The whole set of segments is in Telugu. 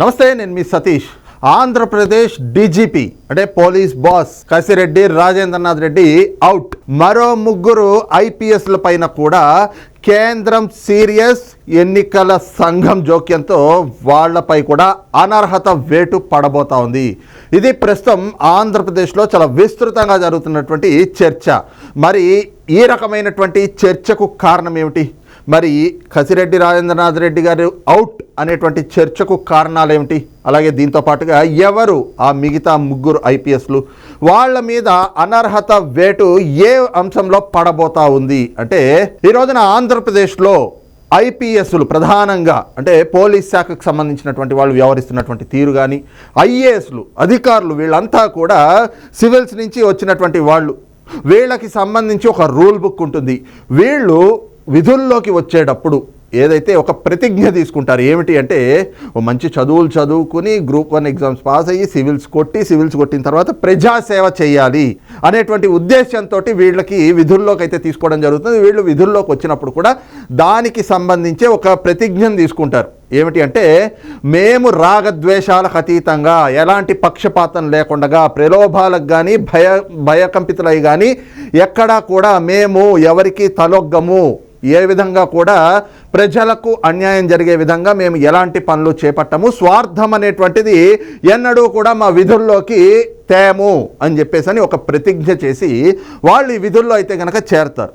నమస్తే నేను మీ సతీష్. ఆంధ్రప్రదేశ్ డీజీపీ అంటే police boss Kasireddy Rajendranath Reddy out. మరో ముగ్గురు ఐపీఎస్ల పైన కూడా కేంద్రం సీరియస్ ఎన్నికల సంఘం జోక్యంతో వాళ్ళపై కూడా అనర్హత వేటు పడబోతా ఉంది. ఇది ప్రస్తుతం ఆంధ్రప్రదేశ్లో చాలా విస్తృతంగా జరుగుతున్నటువంటి చర్చ. మరి ఈ రకమైనటువంటి చర్చకు కారణం ఏమిటి? మరి కసిరెడ్డి రాజేంద్రనాథ్ రెడ్డి గారు అవుట్ అనేటువంటి చర్చకు కారణాలు ఏమిటి అలాగే దీంతో పాటుగా ఎవరు ఆ మిగతా ముగ్గురు ఐపీఎస్లు? వాళ్ళ మీద అనర్హత వేటు ఏ అంశంలో పడబోతా ఉంది? అంటే ఈ రోజున ఆంధ్రప్రదేశ్లో ఐపీఎస్లు ప్రధానంగా అంటే పోలీస్ శాఖకు సంబంధించినటువంటి వాళ్ళు వ్యవహరిస్తున్నటువంటి తీరు కానీ ఐఏఎస్లు అధికారులు వీళ్ళంతా కూడా సివిల్స్ నుంచి వచ్చినటువంటి వాళ్ళు. వీళ్ళకి సంబంధించి ఒక రూల్ బుక్ ఉంటుంది. వీళ్ళు విధుల్లోకి వచ్చేటప్పుడు ఏదైతే ఒక ప్రతిజ్ఞ తీసుకుంటారు ఏమిటి అంటే ఓ మంచి చదువులు చదువుకుని గ్రూప్ వన్ ఎగ్జామ్స్ పాస్ అయ్యి సివిల్స్ కొట్టి సివిల్స్ కొట్టిన తర్వాత ప్రజాసేవ చేయాలి అనేటువంటి ఉద్దేశంతో వీళ్ళకి విధుల్లోకి అయితే తీసుకోవడం జరుగుతుంది. వీళ్ళు విధుల్లోకి వచ్చినప్పుడు కూడా దానికి సంబంధించి ఒక ప్రతిజ్ఞను తీసుకుంటారు. ఏమిటి అంటే మేము రాగద్వేషాలకు అతీతంగా ఎలాంటి పక్షపాతం లేకుండా ప్రలోభాలకు కానీ భయ భయకంపితులై కానీ ఎక్కడా కూడా మేము ఎవరికి తలొగ్గము. ఏ విధంగా కూడా ప్రజలకు అన్యాయం జరిగే విధంగా మేము ఎలాంటి పనులు చేపట్టము స్వార్థం అనేటువంటిది ఎన్నడూ కూడా మా విధుల్లోకి తేము అని చెప్పేసి అని ఒక ప్రతిజ్ఞ చేసి వాళ్ళు ఈ విధుల్లో అయితే కనుక చేరతారు.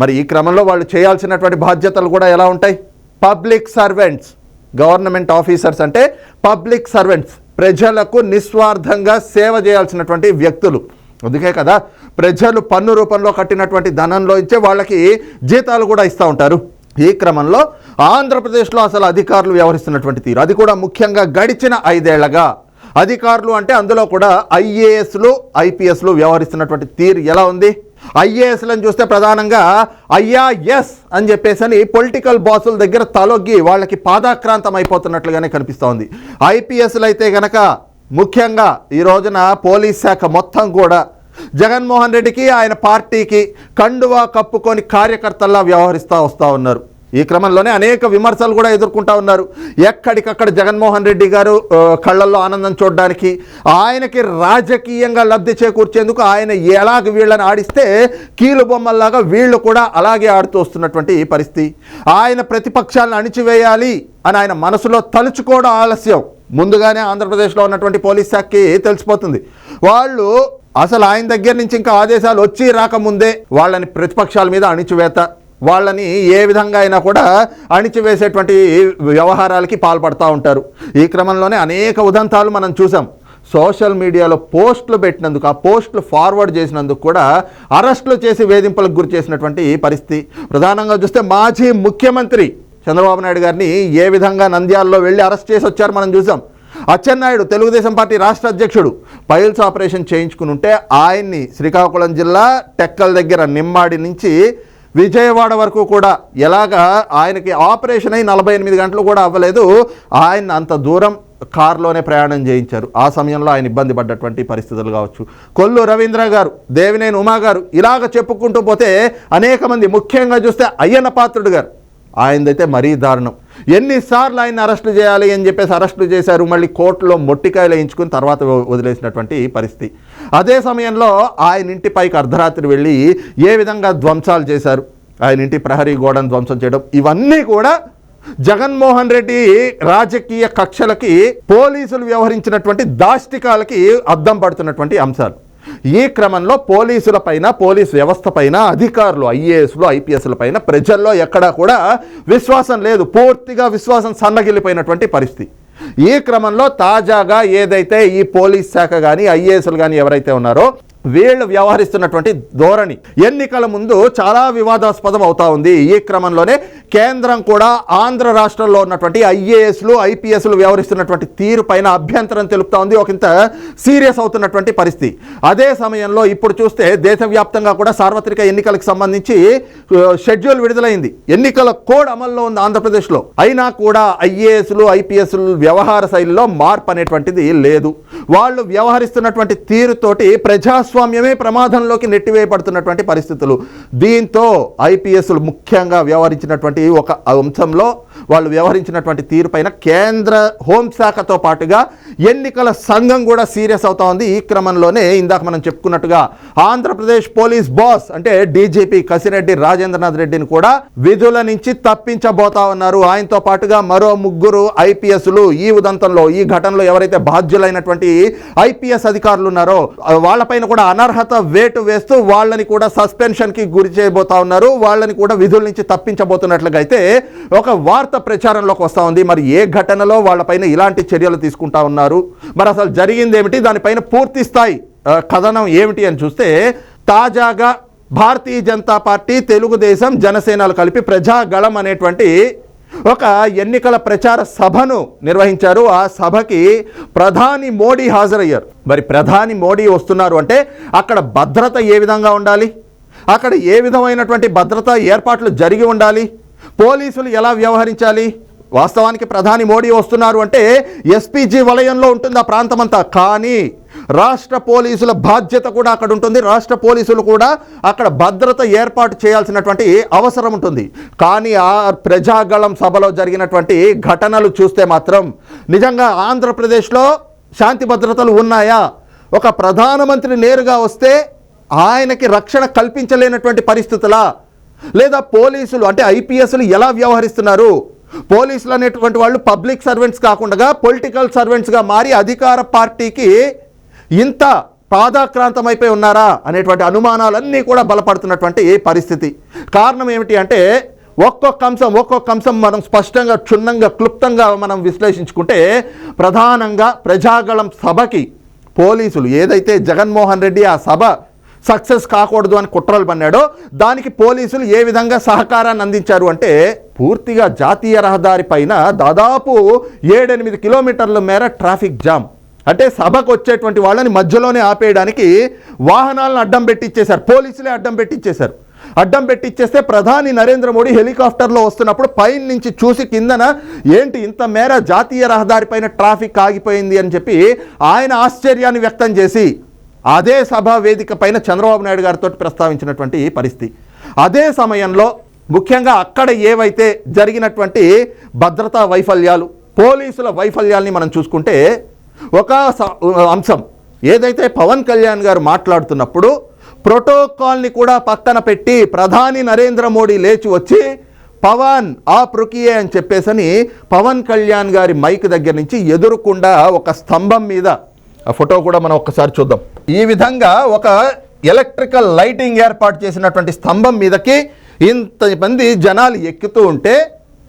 మరి ఈ క్రమంలో వాళ్ళు చేయాల్సినటువంటి బాధ్యతలు కూడా ఎలా ఉంటాయి? పబ్లిక్ సర్వెంట్స్ గవర్నమెంట్ ఆఫీసర్స్ అంటే పబ్లిక్ సర్వెంట్స్ ప్రజలకు నిస్వార్థంగా సేవ చేయాల్సినటువంటి వ్యక్తులు. అందుకే కదా ప్రజలు పన్ను రూపంలో కట్టినటువంటి ధనంలో ఇచ్చే వాళ్ళకి జీతాలు కూడా ఇస్తూ ఉంటారు. ఈ క్రమంలో ఆంధ్రప్రదేశ్లో అసలు అధికారులు వ్యవహరిస్తున్నటువంటి తీరు. అది కూడా ముఖ్యంగా గడిచిన ఐదేళ్ళగా. అధికారులు అంటే అందులో కూడా ఐఏఎస్లు ఐపీఎస్లు వ్యవహరిస్తున్నటువంటి తీరు ఎలా ఉంది? ఐఏఎస్లను చూస్తే ప్రధానంగా అయ్యా ఎస్ అని చెప్పేసి అని పొలిటికల్ బాసుల దగ్గర తలొగ్గి వాళ్ళకి పాదాక్రాంతం అయిపోతున్నట్లుగానే కనిపిస్తూ ఉంది ఐపీఎస్లు అయితే గనక ముఖ్యంగా ఈ రోజున పోలీస్ శాఖ మొత్తం కూడా జగన్మోహన్ రెడ్డికి ఆయన పార్టీకి కండువా కప్పుకొని కార్యకర్తల్లా వ్యవహరిస్తూ వస్తూ ఉన్నారు. ఈ క్రమంలోనే అనేక విమర్శలు కూడా ఎదుర్కొంటా ఉన్నారు. ఎక్కడికక్కడ జగన్మోహన్ రెడ్డి గారు కళ్ళల్లో ఆనందం చూడడానికి ఆయనకి రాజకీయంగా లబ్ధి చేకూర్చేందుకు ఆయన ఎలాగ వీళ్ళని ఆడిస్తే కీలుబొమ్మల్లాగా వీళ్ళు కూడా అలాగే ఆడుతూ వస్తున్నటువంటి పరిస్థితి. ఆయన ప్రతిపక్షాలను అణిచివేయాలి అని ఆయన మనసులో తలుచుకోవడం ఆలస్యం. ముందుగానే ఆంధ్రప్రదేశ్లో ఉన్నటువంటి పోలీస్ శాఖకి తెలిసిపోతుంది. వాళ్ళు అసలు ఆయన దగ్గర నుంచి ఇంకా ఆదేశాలు వచ్చి రాకముందే వాళ్ళని ప్రతిపక్షాల మీద అణిచివేత వాళ్ళని ఏ విధంగా అయినా కూడా అణిచివేసేటువంటి వ్యవహారాలకి పాల్పడతా ఉంటారు. ఈ క్రమంలోనే అనేక ఉదంతాలు మనం చూసాం. సోషల్ మీడియాలో పోస్టులు పెట్టినందుకు ఆ పోస్టులు ఫార్వర్డ్ చేసినందుకు కూడా అరెస్టులు చేసి వేధింపులకు గురి చేసినటువంటి పరిస్థితి. ప్రధానంగా చూస్తే మాజీ ముఖ్యమంత్రి చంద్రబాబు నాయుడు గారిని ఏ విధంగా నంద్యాలలో వెళ్ళి అరెస్ట్ చేసి వచ్చారు మనం చూసాం. అచ్చెన్నాయుడు తెలుగుదేశం పార్టీ రాష్ట్ర అధ్యక్షుడు. పైల్స్ ఆపరేషన్ చేయించుకుని ఉంటే ఆయన్ని శ్రీకాకుళం జిల్లా టెక్కల్ దగ్గర నిమ్మాడి నుంచి విజయవాడ వరకు కూడా ఎలాగా ఆయనకి ఆపరేషన్ అయి నలభై ఎనిమిది గంటలు కూడా అవ్వలేదు. ఆయన అంత దూరం కారులోనే ప్రయాణం చేయించారు. ఆ సమయంలో ఆయన ఇబ్బంది పడ్డటువంటి పరిస్థితులు కావచ్చు. కొల్లు రవీంద్ర గారు దేవినేని ఉమా గారు ఇలాగ చెప్పుకుంటూ పోతే అనేక మంది ముఖ్యంగా చూస్తే అయ్యన్న పాత్రుడు గారు. ఆయనదైతే మరీ దారుణం. ఎన్నిసార్లు ఆయన అరెస్టు చేయాలి అని చెప్పేసి అరెస్టులు చేశారు. మళ్ళీ కోర్టులో మొట్టికాయలు వేయించుకుని తర్వాత వదిలేసినటువంటి పరిస్థితి. అదే సమయంలో ఆయన ఇంటి పైకి అర్ధరాత్రి వెళ్ళి ఏ విధంగా ధ్వంసాలు చేశారు? ఆయన ఇంటి ప్రహరీ గోడను ధ్వంసం చేయడం. ఇవన్నీ కూడా జగన్మోహన్ రెడ్డి రాజకీయ కక్షలకి పోలీసులు వ్యవహరించినటువంటి దాష్టికాలకి అద్దం పడుతున్నటువంటి అంశాలు. ఈ క్రమంలో పోలీసులపైన పోలీస్ వ్యవస్థ పైన అధికారులు ఐఏఎస్లు ఐపీఎస్ల పైన ప్రజల్లో ఎక్కడా కూడా విశ్వాసం లేదు. పూర్తిగా విశ్వాసం సన్నగిల్లిపోయినటువంటి పరిస్థితి. ఈ క్రమంలో తాజాగా ఏదైతే ఈ పోలీస్ శాఖ కానీ ఐఏఎస్లు కానీ ఎవరైతే ఉన్నారో వీళ్ళు వ్యవహరిస్తున్నటువంటి ధోరణి ఎన్నికల ముందు చాలా వివాదాస్పదం అవుతా ఉంది. ఈ క్రమంలోనే కేంద్రం కూడా ఆంధ్ర రాష్ట్రంలో ఉన్నటువంటి ఐఏఎస్లు ఐపీఎస్లు వ్యవహరిస్తున్నటువంటి తీరు పైన అభ్యంతరం తెలుపుతా ఉంది ఒకంత సీరియస్ అవుతున్నటువంటి పరిస్థితి. అదే సమయంలో ఇప్పుడు చూస్తే దేశవ్యాప్తంగా కూడా సార్వత్రిక ఎన్నికలకు సంబంధించి షెడ్యూల్ విడుదలైంది. ఎన్నికల కోడ్ అమల్లో ఉంది ఆంధ్రప్రదేశ్లో. అయినా కూడా ఐఏఎస్లు ఐపీఎస్లు వ్యవహార శైలిలో మార్పు అనేటువంటిది లేదు. వాళ్ళు వ్యవహరిస్తున్నటువంటి తీరుతోటి ప్రజాస్వామ్యమే ప్రమాదంలోకి నెట్టివేయబడుతున్నటువంటి పరిస్థితులు. దీంతో ఐపీఎస్లు ముఖ్యంగా వ్యవహరించినటువంటి ఒక అంశంలో వాళ్ళు వ్యవహరించినటువంటి తీరుపైన కేంద్ర హోంశాఖతో పాటుగా ఎన్నికల సంఘం కూడా సీరియస్ అవుతా ఉంది. ఈ క్రమంలోనే ఇందాక మనం చెప్పుకున్నట్టుగా ఆంధ్రప్రదేశ్ పోలీస్ బాస్ అంటే డీజీపీ కసిరెడ్డి రాజేంద్రనాథ్ రెడ్డిని కూడా విధుల నుంచి తప్పించబోతా ఉన్నారు. ఆయనతో పాటుగా మరో ముగ్గురు ఐపీఎస్లు ఈ ఉదంతంలో ఈ ఘటనలో ఎవరైతే బాధ్యులైనటువంటి ఐపీఎస్ అధికారులు ఉన్నారో వాళ్ళపైన కూడా అనర్హత వేటు వేస్తూ వాళ్ళని కూడా సస్పెన్షన్కి గురి చేయబోతా ఉన్నారు. వాళ్ళని కూడా విధుల నుంచి తప్పించబోతున్నట్లుగా అయితే ఒక వార్త ప్రచారంలోకి వస్తూ ఉంది. మరి ఏ ఘటనలో వాళ్ళపైన ఇలాంటి చర్యలు తీసుకుంటా ఉన్నారు? మరి అసలు జరిగింది ఏమిటి? దానిపైన పూర్తి స్థాయి కథనం ఏమిటి అని చూస్తే తాజాగా భారతీయ జనతా పార్టీ తెలుగుదేశం జనసేనలు కలిపి ప్రజాగళం అనేటువంటి ఒక ఎన్నికల ప్రచార సభను నిర్వహించారు. ఆ సభకి ప్రధాని మోడీ హాజరయ్యారు. మరి ప్రధాని మోడీ వస్తున్నారు అంటే అక్కడ భద్రత ఏ విధంగా ఉండాలి? అక్కడ ఏ విధమైనటువంటి భద్రతా ఏర్పాట్లు జరిగి ఉండాలి? పోలీసులు ఎలా వ్యవహరించాలి? వాస్తవానికి ప్రధాని మోడీ వస్తున్నారు అంటే ఎస్పీజీ వలయంలో ఉంటుంది ఆ ప్రాంతమంతా. కానీ రాష్ట్ర పోలీసుల బాధ్యత కూడా అక్కడ ఉంటుంది. రాష్ట్ర పోలీసులు కూడా అక్కడ భద్రత ఏర్పాటు చేయాల్సినటువంటి అవసరం ఉంటుంది. కానీ ఆ ప్రజాగళం సభలో జరిగినటువంటి ఘటనలు చూస్తే మాత్రం నిజంగా ఆంధ్రప్రదేశ్లో శాంతి భద్రతలు ఉన్నాయా? ఒక ప్రధానమంత్రి నేరుగా వస్తే ఆయనకి రక్షణ కల్పించలేనటువంటి పరిస్థితులా లేదా పోలీసులు అంటే ఐపీఎస్లు ఎలా వ్యవహరిస్తున్నారు? పోలీసులు అనేటువంటి వాళ్ళు పబ్లిక్ సర్వెంట్స్ కాకుండా పొలిటికల్ సర్వెంట్స్గా మారి అధికార పార్టీకి ఇంత పాదాక్రాంతమైపోయి ఉన్నారా అనేటువంటి అనుమానాలన్నీ కూడా బలపడుతున్నటువంటి పరిస్థితి. కారణం ఏమిటి అంటే ఒక్కొక్క అంశం ఒక్కొక్క అంశం మనం స్పష్టంగా క్షుణ్ణంగా క్లుప్తంగా మనం విశ్లేషించుకుంటే ప్రధానంగా ప్రజాగళం సభకి పోలీసులు ఏదైతే జగన్మోహన్ రెడ్డి ఆ సభ సక్సెస్ కాకూడదు అని కుట్రలు పన్నాడో దానికి పోలీసులు ఏ విధంగా సహకారాన్ని అందించారు అంటే పూర్తిగా జాతీయ రహదారి పైన దాదాపు ఏడెనిమిది కిలోమీటర్ల మేర ట్రాఫిక్ జామ్. అంటే సభకు వచ్చేటువంటి వాళ్ళని మధ్యలోనే ఆపేయడానికి వాహనాలను అడ్డం పెట్టించేశారు పోలీసులే అడ్డం పెట్టించేశారు అడ్డం పెట్టిచ్చేస్తే ప్రధాని నరేంద్ర మోడీ హెలికాప్టర్లో వస్తున్నప్పుడు పైన నుంచి చూసి కిందన ఏంటి ఇంత మేర జాతీయ రహదారి పైన ట్రాఫిక్ ఆగిపోయింది అని చెప్పి ఆయన ఆశ్చర్యాన్ని వ్యక్తం చేసి అదే సభా వేదిక పైన చంద్రబాబు నాయుడు గారితో ప్రస్తావించినటువంటి పరిస్థితి. అదే సమయంలో ముఖ్యంగా అక్కడ ఏవైతే జరిగినటువంటి భద్రతా వైఫల్యాలు పోలీసుల వైఫల్యాల్ని మనం చూసుకుంటే ఒక స- అంశం. ఏదైతే పవన్ కళ్యాణ్ గారు మాట్లాడుతున్నప్పుడు ప్రోటోకాల్ని కూడా పక్కన పెట్టి ప్రధాని నరేంద్ర మోడీ లేచి వచ్చి పవన్ ఆ పృకియే అని చెప్పేసని పవన్ కళ్యాణ్ గారి మైక్ దగ్గర నుంచి ఎదురుకుండా ఒక స్తంభం మీద ఆ ఫోటో కూడా మనం ఒక్కసారి చూద్దాం. ఈ విధంగా ఒక ఎలక్ట్రికల్ లైటింగ్ ఏర్పాటు చేసినటువంటి స్తంభం మీదకి ఇంతమంది జనాలు ఎక్కుతూ ఉంటే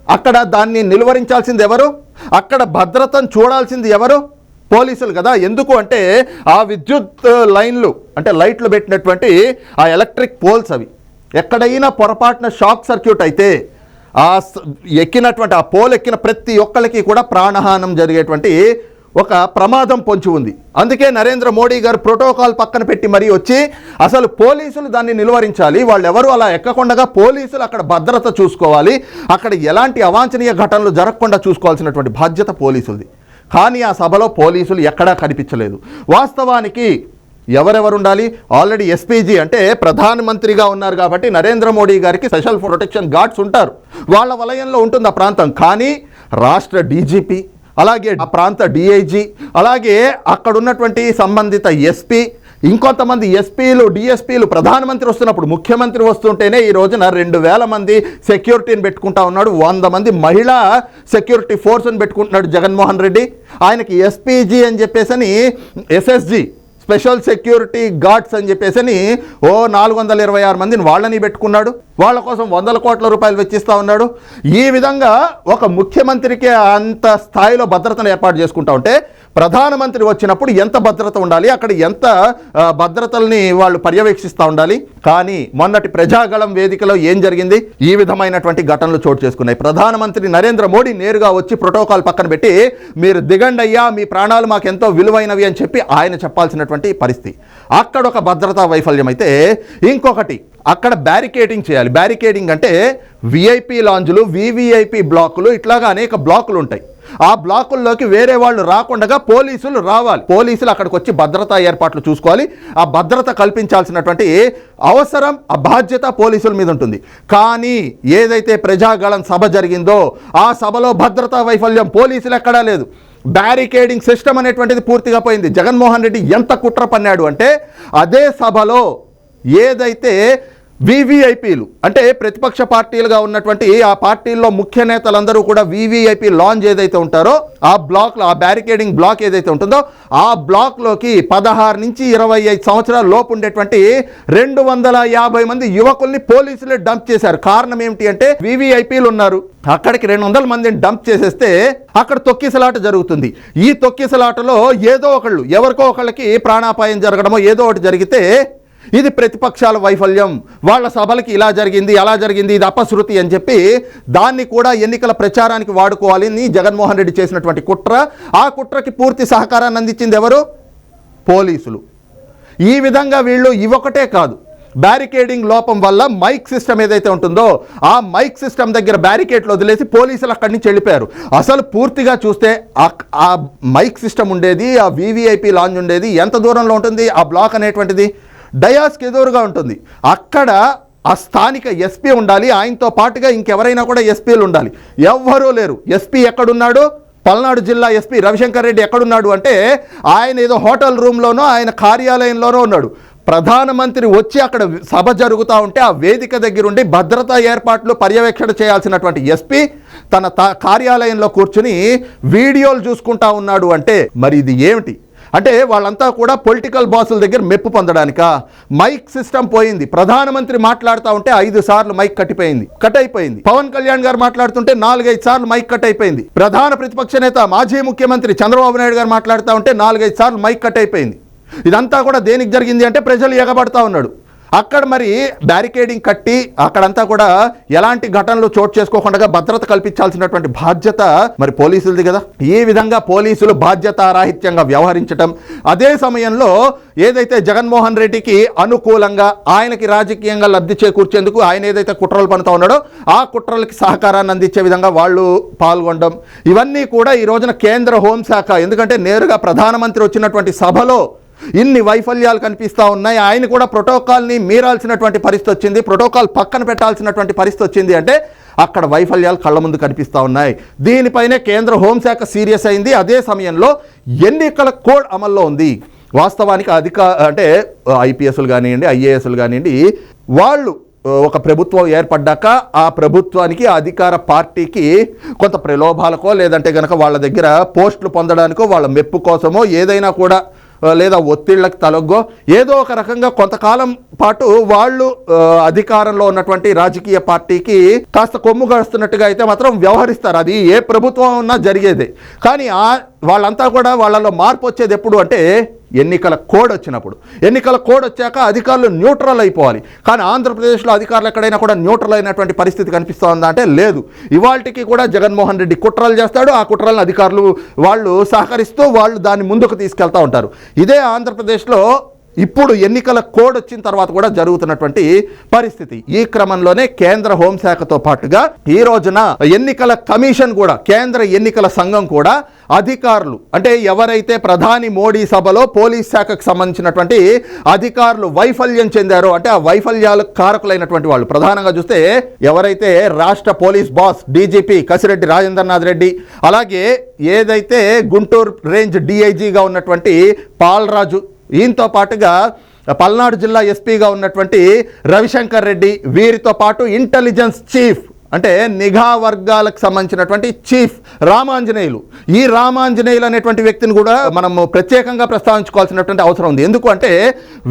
అక్కడ దాన్ని నిలువరించాల్సింది ఎవరు? అక్కడ భద్రతను చూడాల్సింది ఎవరు? పోలీసులు కదా. ఎందుకు అంటే ఆ విద్యుత్ లైన్లు అంటే లైట్లు పెట్టినటువంటి ఆ ఎలక్ట్రిక్ పోల్స్ అవి. ఎక్కడైనా పొరపాటున షాక్ సర్క్యూట్ అయితే ఆ స- ఎక్కినటువంటి ఆ పోల్ ఎక్కిన ప్రతి ఒక్కరికి కూడా ప్రాణహానం జరిగేటువంటి ఒక ప్రమాదం పొంచి ఉంది. అందుకే నరేంద్ర మోడీ గారు ప్రోటోకాల్ పక్కన పెట్టి మరీ వచ్చి అసలు పోలీసులు దాన్ని నిలువరించాలి వాళ్ళు ఎవరు అలా ఎక్కకుండా పోలీసులు అక్కడ భద్రత చూసుకోవాలి అక్కడ ఎలాంటి అవాంఛనీయ ఘటనలు జరగకుండా చూసుకోవాల్సినటువంటి బాధ్యత పోలీసులది. కానీ ఆ సభలో పోలీసులు ఎక్కడా కనిపించలేదు. వాస్తవానికి ఎవరెవరు ఉండాలి? ఆల్రెడీ ఎస్పీజీ అంటే ప్రధానమంత్రిగా ఉన్నారు కాబట్టి నరేంద్ర మోడీ గారికి స్పెషల్ ప్రొటెక్షన్ గార్డ్స్ ఉంటారు. వాళ్ళ వలయంలో ఉంటుంది ఆ ప్రాంతం. కానీ రాష్ట్ర డీజీపీ అలాగే ఆ ప్రాంత డిఐజీ అలాగే అక్కడ ఉన్నటువంటి సంబంధిత ఎస్పీ ఇంకొంతమంది ఎస్పీలు డిఎస్పీలు ప్రధానమంత్రి వస్తున్నప్పుడు ముఖ్యమంత్రి వస్తుంటేనే ఈ రోజున రెండు వేల మంది సెక్యూరిటీని పెట్టుకుంటా ఉన్నాడు. వంద మంది మహిళా సెక్యూరిటీ ఫోర్స్ని పెట్టుకుంటున్నాడు జగన్మోహన్ రెడ్డి. ఆయనకి ఎస్పీజీ అని చెప్పేసి అని ఎస్ఎస్జీ స్పెషల్ సెక్యూరిటీ గార్డ్స్ అని చెప్పేసి ఓ నాలుగు వందల ఇరవై ఆరు మందిని వాళ్ళని పెట్టుకున్నాడు. వాళ్ళ కోసం వందల కోట్ల రూపాయలు వెచ్చిస్తూ ఉన్నాడు. ఈ విధంగా ఒక ముఖ్యమంత్రికి అంత స్థాయిలో భద్రతను ఏర్పాటు చేసుకుంటా ఉంటే ప్రధానమంత్రి వచ్చినప్పుడు ఎంత భద్రత ఉండాలి? అక్కడ ఎంత భద్రతల్ని వాళ్ళు పర్యవేక్షిస్తూ ఉండాలి? కానీ మొన్నటి ప్రజాగళం వేదికలో ఏం జరిగింది? ఈ విధమైనటువంటి ఘటనలు చోటు చేసుకున్నాయి. ప్రధానమంత్రి నరేంద్ర మోడీ నేరుగా వచ్చి ప్రోటోకాల్ పక్కన పెట్టి మీరు దిగండి అయ్యా మీ ప్రాణాలు మాకు ఎంతో విలువైనవి అని చెప్పి ఆయన చెప్పాల్సినటువంటి పరిస్థితి. అక్కడ ఒక భద్రతా వైఫల్యం అయితే ఇంకొకటి అక్కడ బ్యారికేడింగ్ చేయాలి. బ్యారికేడింగ్ అంటే విఐపి లాంజ్లు వివిఐపి బ్లాకులు ఇట్లాగా అనేక బ్లాకులు ఉంటాయి. ఆ బ్లాకుల్లోకి వేరే వాళ్ళు రాకుండా పోలీసులు రావాలి. పోలీసులు అక్కడికి వచ్చి భద్రతా ఏర్పాట్లు చూసుకోవాలి. ఆ భద్రత కల్పించాల్సినటువంటి అవసరం ఆ బాధ్యత పోలీసుల మీద ఉంటుంది. కానీ ఏదైతే ప్రజాగళం సభ జరిగిందో ఆ సభలో భద్రతా వైఫల్యం పోలీసులు ఎక్కడా లేదు. బ్యారికేడింగ్ సిస్టమ్ అనేటువంటిది పూర్తిగా పోయింది. జగన్మోహన్ రెడ్డి ఎంత కుట్ర పన్నాడు అంటే అదే సభలో ఏదైతే వివిఐపీలు అంటే ప్రతిపక్ష పార్టీలుగా ఉన్నటువంటి ఆ పార్టీల్లో ముఖ్య నేతలందరూ కూడా వివిఐపీ లాంజ్ ఏదైతే ఉంటారో ఆ బ్లాక్లో ఆ బ్యారికేడింగ్ బ్లాక్ ఏదైతే ఉంటుందో ఆ బ్లాక్లోకి పదహారు నుంచి ఇరవై ఐదు సంవత్సరాల లోపు ఉండేటువంటి రెండు వందల యాభై మంది యువకుల్ని పోలీసులు డంప్ చేశారు. కారణం ఏమిటి అంటే వివిఐపీలు ఉన్నారు. అక్కడికి రెండు వందల మందిని డంప్ చేసేస్తే అక్కడ తొక్కిసలాట జరుగుతుంది. ఈ తొక్కిసలాటలో ఏదో ఒకళ్ళు ఎవరికో ఒకళ్ళకి ప్రాణాపాయం జరగడమో ఏదో ఒకటి జరిగితే ఇది ప్రతిపక్షాల వైఫల్యం. వాళ్ళ సభలకి ఇలా జరిగింది అలా జరిగింది ఇది అపశృతి అని చెప్పి దాన్ని కూడా ఎన్నికల ప్రచారానికి వాడుకోవాలని జగన్మోహన్ రెడ్డి చేసినటువంటి కుట్ర. ఆ కుట్రకి పూర్తి సహకారాన్ని అందించింది ఎవరు? పోలీసులు. ఈ విధంగా వీళ్ళు ఇవొకటే కాదు. బ్యారికేడింగ్ లోపం వల్ల మైక్ సిస్టమ్ ఏదైతే ఉంటుందో ఆ మైక్ సిస్టమ్ దగ్గర బ్యారికేట్లు వదిలేసి పోలీసులు అక్కడి నుంచి వెళ్ళిపోయారు. అసలు పూర్తిగా చూస్తే ఆ- మైక్ సిస్టమ్ ఉండేది ఆ వీవీఐపీ లాంజ్ ఉండేది ఎంత దూరంలో ఉంటుంది ఆ బ్లాక్ అనేటువంటిది? డయాస్కి ఎదురుగా ఉంటుంది. అక్కడ ఆ స్థానిక ఎస్పీ ఉండాలి. ఆయనతో పాటుగా ఇంకెవరైనా కూడా ఎస్పీలు ఉండాలి. ఎవ్వరూ లేరు. ఎస్పీ ఎక్కడున్నాడు? పల్నాడు జిల్లా ఎస్పీ రవిశంకర్ రెడ్డి ఎక్కడున్నాడు అంటే ఆయన ఏదో హోటల్ రూమ్లోనో ఆయన కార్యాలయంలోనో ఉన్నాడు. ప్రధానమంత్రి వచ్చి అక్కడ సభ జరుగుతూ ఉంటే ఆ వేదిక దగ్గరుండి భద్రతా ఏర్పాట్లు పర్యవేక్షణ చేయాల్సినటువంటి ఎస్పీ తన తా- కార్యాలయంలో కూర్చుని వీడియోలు చూసుకుంటా ఉన్నాడు అంటే మరి ఇది ఏమిటి? అంటే వాళ్ళంతా కూడా పొలిటికల్ బాసుల దగ్గర మెప్పు పొందడానిక? మైక్ సిస్టమ్ పోయింది. ప్రధానమంత్రి మాట్లాడుతూ ఉంటే ఐదు సార్లు మైక్ కట్టిపోయింది. కట్ అయిపోయింది పవన్ కళ్యాణ్ గారు మాట్లాడుతుంటే నాలుగైదు సార్లు మైక్ కట్ అయిపోయింది ప్రధాన ప్రతిపక్ష నేత మాజీ ముఖ్యమంత్రి చంద్రబాబు నాయుడు గారు మాట్లాడుతూ ఉంటే నాలుగైదు సార్లు మైక్ కట్ అయిపోయింది ఇదంతా కూడా దేనికి జరిగింది అంటే ప్రజలు ఎగబడతా ఉన్నాడు. అక్కడ మరి బ్యారికేడింగ్ కట్టి అక్కడంతా కూడా ఎలాంటి ఘటనలు చోటు చేసుకోకుండా భద్రత కల్పించాల్సినటువంటి బాధ్యత మరి పోలీసులది కదా. ఈ విధంగా పోలీసులు బాధ్యతారాహిత్యంగా వ్యవహరించటం. అదే సమయంలో ఏదైతే జగన్మోహన్ రెడ్డికి అనుకూలంగా ఆయనకి రాజకీయంగా లబ్ధి చేకూర్చేందుకు ఆయన ఏదైతే కుట్రలు పనుతా ఉన్నాడో ఆ కుట్రలకి సహకారాన్ని అందించే విధంగా వాళ్ళు పాల్గొనడం. ఇవన్నీ కూడా ఈ రోజున కేంద్ర హోంశాఖ ఎందుకంటే నేరుగా ప్రధానమంత్రి వచ్చినటువంటి సభలో ఇన్ని వైఫల్యాలు కనిపిస్తూ ఉన్నాయి. ఆయన కూడా ప్రోటోకాల్ని మీరాల్సినటువంటి పరిస్థితి వచ్చింది. ప్రోటోకాల్ పక్కన పెట్టాల్సినటువంటి పరిస్థితి వచ్చింది అంటే అక్కడ వైఫల్యాలు కళ్ళ ముందు కనిపిస్తూ ఉన్నాయి. దీనిపైనే కేంద్ర హోంశాఖ సీరియస్ అయింది. అదే సమయంలో ఎన్నికల కోడ్ అమల్లో ఉంది. వాస్తవానికి అధిక అంటే ఐపీఎస్లు కానివ్వండి ఐఏఎస్లు కానివ్వండి వాళ్ళు ఒక ప్రభుత్వం ఏర్పడ్డాక ఆ ప్రభుత్వానికి అధికార పార్టీకి కొంత ప్రలోభాలకో లేదంటే కనుక వాళ్ళ దగ్గర పోస్టులు పొందడానికో వాళ్ళ మెప్పు కోసమో ఏదైనా కూడా లేదా ఒత్తిళ్ళకు తలొగ్గో ఏదో ఒక రకంగా కొంతకాలం పాటు వాళ్ళు అధికారంలో ఉన్నటువంటి రాజకీయ పార్టీకి కాస్త కొమ్ము కాస్తున్నట్టుగా అయితే మాత్రం వ్యవహరిస్తారు. అది ఏ ప్రభుత్వం ఉన్నా జరిగేదే. కానీ ఆ వాళ్ళంతా కూడా వాళ్ళలో మార్పు వచ్చేది ఎప్పుడు అంటే ఎన్నికల కోడ్ వచ్చినప్పుడు. ఎన్నికల కోడ్ వచ్చాక అధికారులు న్యూట్రల్ అయిపోవాలి. కానీ ఆంధ్రప్రదేశ్లో అధికారులు ఎక్కడైనా కూడా న్యూట్రల్ అయినటువంటి పరిస్థితి కనిపిస్తూ ఉందా అంటే లేదు. ఇవాళకి కూడా జగన్మోహన్ రెడ్డి కుట్రలు చేస్తాడు. ఆ కుట్రలను అధికారులు వాళ్ళు సహకరిస్తూ వాళ్ళు దాన్ని ముందుకు తీసుకెళ్తూ ఉంటారు. ఇదే ఆంధ్రప్రదేశ్లో ఇప్పుడు ఎన్నికల కోడ్ వచ్చిన తర్వాత కూడా జరుగుతున్నటువంటి పరిస్థితి. ఈ క్రమంలోనే కేంద్ర హోంశాఖతో పాటుగా ఈ రోజున ఎన్నికల కమిషన్ కూడా కేంద్ర ఎన్నికల సంఘం కూడా అధికారులు అంటే ఎవరైతే ప్రధాని మోడీ సభలో పోలీస్ శాఖకు సంబంధించినటువంటి అధికారులు వైఫల్యం చెందారో అంటే ఆ వైఫల్యాలకు కారకులైనటువంటి వాళ్ళు ప్రధానంగా చూస్తే ఎవరైతే రాష్ట్ర police boss DGP Kasireddy Rajendranath Reddy అలాగే ఏదైతే గుంటూరు రేంజ్ డిఐజీగా ఉన్నటువంటి పాల్రాజు ఈయనతో పాటుగా పల్నాడు జిల్లా ఎస్పీగా ఉన్నటువంటి రవిశంకర్ రెడ్డి వీరితో పాటు ఇంటెలిజెన్స్ చీఫ్ అంటే నిఘా వర్గాలకు సంబంధించినటువంటి చీఫ్ రామాంజనేయులు. ఈ రామాంజనేయులు అనేటువంటి వ్యక్తిని కూడా మనం ప్రత్యేకంగా ప్రస్తావించుకోవాల్సినటువంటి అవసరం ఉంది. ఎందుకు అంటే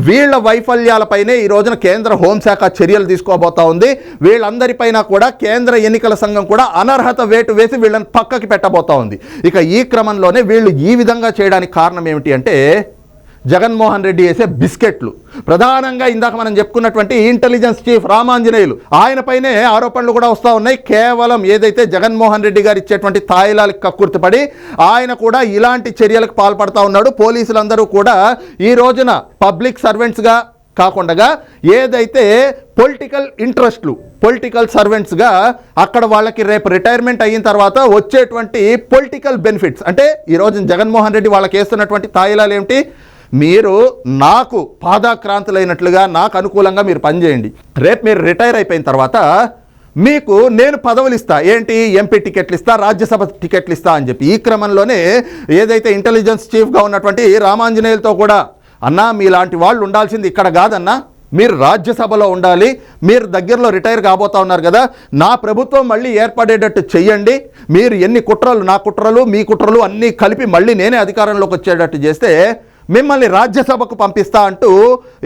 వీళ్ళ వైఫల్యాలపైనే ఈ రోజున కేంద్ర హోంశాఖ చర్యలు తీసుకోబోతా ఉంది. వీళ్ళందరిపైన కూడా కేంద్ర ఎన్నికల సంఘం కూడా అనర్హత వేటు వేసి వీళ్ళని పక్కకి పెట్టబోతా ఉంది. ఇక ఈ క్రమంలోనే వీళ్ళు ఈ విధంగా చేయడానికి కారణం ఏమిటి అంటే జగన్మోహన్ రెడ్డి వేసే బిస్కెట్లు. ప్రధానంగా ఇందాక మనం చెప్పుకున్నటువంటి ఇంటెలిజెన్స్ చీఫ్ రామాంజనేయులు. ఆయనపైనే ఆరోపణలు కూడా వస్తూ ఉన్నాయి. కేవలం ఏదైతే జగన్మోహన్ రెడ్డి గారు ఇచ్చేటువంటి తాయిలాలకు కక్కుర్తిపడి ఆయన కూడా ఇలాంటి చర్యలకు పాల్పడతా ఉన్నాడు. పోలీసులందరూ కూడా ఈ రోజున పబ్లిక్ సర్వెంట్స్గా కాకుండా ఏదైతే పొలిటికల్ ఇంట్రెస్ట్లు పొలిటికల్ సర్వెంట్స్గా అక్కడ వాళ్ళకి రేపు రిటైర్మెంట్ అయిన తర్వాత వచ్చేటువంటి పొలిటికల్ బెనిఫిట్స్. అంటే ఈరోజు జగన్మోహన్ రెడ్డి వాళ్ళకి వేస్తున్నటువంటి తాయిలాలు ఏమిటి మీరు నాకు పాదాక్రాంతులైనట్లుగా నాకు అనుకూలంగా మీరు పనిచేయండి. రేపు మీరు రిటైర్ అయిపోయిన తర్వాత మీకు నేను పదవులు ఇస్తా. ఏంటి? ఎంపీ టికెట్లు ఇస్తా రాజ్యసభ టికెట్లు ఇస్తా అని చెప్పి ఈ క్రమంలోనే ఏదైతే ఇంటెలిజెన్స్ చీఫ్గా ఉన్నటువంటి రామాంజనేయులతో కూడా అన్నా మీలాంటి వాళ్ళు ఉండాల్సింది ఇక్కడ కాదన్నా. మీరు రాజ్యసభలో ఉండాలి. మీరు దగ్గరలో రిటైర్ కాబోతా ఉన్నారు కదా. నా ప్రభుత్వం మళ్ళీ ఏర్పడేటట్టు చెయ్యండి. మీరు ఎన్ని కుట్రలు నా కుట్రలు మీ కుట్రలు అన్నీ కలిపి మళ్ళీ నేనే అధికారంలోకి వచ్చేటట్టు చేస్తే మిమ్మల్ని రాజ్యసభకు పంపిస్తా అంటూ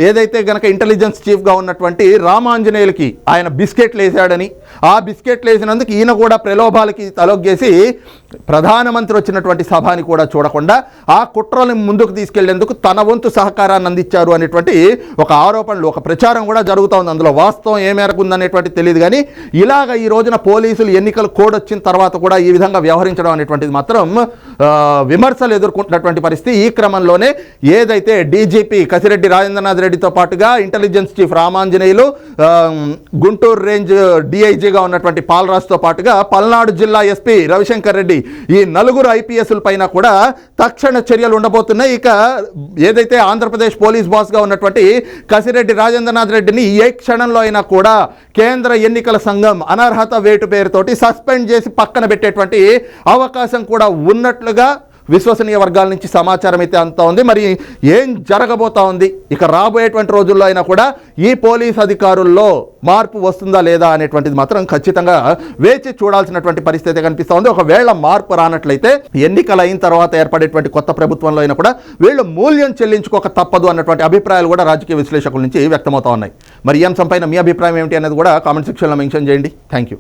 ఏదైతే గనక ఇంటెలిజెన్స్ చీఫ్గా ఉన్నటువంటి రామాంజనేయులకి ఆయన బిస్కెట్లు వేసాడని ఆ బిస్కెట్లు వేసినందుకు ఈయన కూడా ప్రలోభాలకి తలొగ్గేసి ప్రధానమంత్రి వచ్చినటువంటి సభని కూడా చూడకుండా ఆ కుట్రలను ముందుకు తీసుకెళ్ళేందుకు తన వంతు సహకారాన్ని అందించారు అనేటువంటి ఒక ఆరోపణలు ఒక ప్రచారం కూడా జరుగుతూ ఉంది. అందులో వాస్తవం ఏ మేరకు ఉందనేటువంటి తెలియదు కానీ ఇలాగ ఈ రోజున పోలీసులు ఎన్నికల కోడ్ వచ్చిన తర్వాత కూడా ఈ విధంగా వ్యవహరించడం అనేటువంటిది మాత్రం విమర్శలు ఎదుర్కొంటున్నటువంటి పరిస్థితి ఈ క్రమంలోనే ఏదైతే డీజీపీ కసిరెడ్డి రాజేంద్రనాథ్ రెడ్డితో పాటుగా intelligence chief Ramanjaneyulu Guntur range డిఐజీగా ఉన్నటువంటి పాలరాజుతో పాటుగా పల్నాడు జిల్లా ఎస్పీ రవిశంకర్ రెడ్డి ఈ నలుగురు ఐపీఎస్ల పైన కూడా తక్షణ చర్యలు ఉండబోతున్నాయి. ఇక ఏదైతే ఆంధ్రప్రదేశ్ పోలీస్ బాస్గా ఉన్నటువంటి కసిరెడ్డి రాజేంద్రనాథ్ రెడ్డిని ఏ క్షణంలో అయినా కూడా కేంద్ర ఎన్నికల సంఘం అనర్హత వేటు పేరుతోటి సస్పెండ్ చేసి పక్కన పెట్టేటువంటి అవకాశం కూడా ఉన్నట్లు ఉన్నట్లుగా విశ్వసనీయ వర్గాల నుంచి సమాచారం అయితే అంతా ఉంది. మరి ఏం జరగబోతా ఉంది? ఇక రాబోయేటువంటి రోజుల్లో అయినా కూడా ఈ పోలీస్ అధికారుల్లో మార్పు వస్తుందా లేదా అనేటువంటిది మాత్రం ఖచ్చితంగా వేచి చూడాల్సినటువంటి పరిస్థితి కనిపిస్తూ ఉంది. ఒకవేళ మార్పు రానట్లయితే ఎన్నికలు అయిన తర్వాత ఏర్పడేటువంటి కొత్త ప్రభుత్వంలో అయినా కూడా వీళ్ళు మూల్యం చెల్లించుకోక తప్పదు అన్నటువంటి అభిప్రాయాలు కూడా రాజకీయ విశ్లేషకుల నుంచి వ్యక్తమవుతా ఉన్నాయి. మరి ఈ అంశంపైన మీ అభిప్రాయం ఏమిటి అనేది కూడా కామెంట్ సెక్షన్లో మెన్షన్ చేయండి. Thank you.